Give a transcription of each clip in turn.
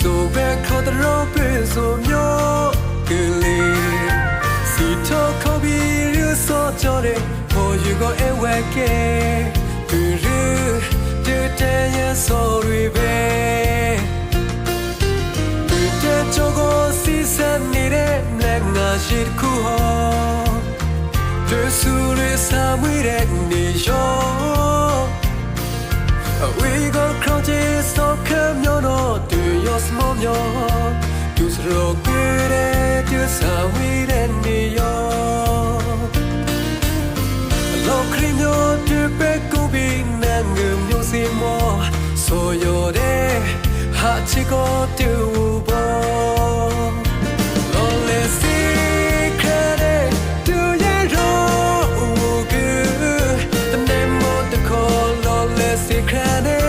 so be caught the rope so myo kili si to ko bi ru so chore ho you go away ke tu ru tu te ye so ri be tu te cho go si san ni re ne nga shit ku ho tu su re sa mi re ni yo we go crowd is ဝေးတဲ့နေရောလောကရင်းတို့တပဲကိုဘင်းနဲ့ငုံမျိုးစီမောဆိုရတဲ့ဟာချီကိုတူဘော secret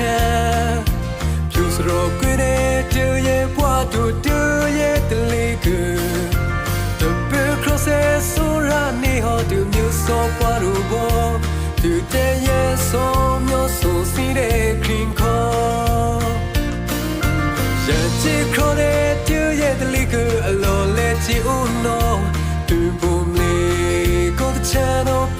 ခံဖြူစရောကွေတဲ့တူရဲ့ဘွားတူတူရဲ့တလေးကတပယ်ခရစဲဆိုရာနေဟောတူမျိုးစောပွားရူဘောတူတဲ့ရဲ့ဆိုမျိုးဆိုစီတဲ့ခရင်ခေါ်ရဲ့ချစ်ခေါ်တဲ့တူရဲ့တလေးကအလော်လဲချီဦးနော်တူပုံလေးကိုတဲ့ချန်တော့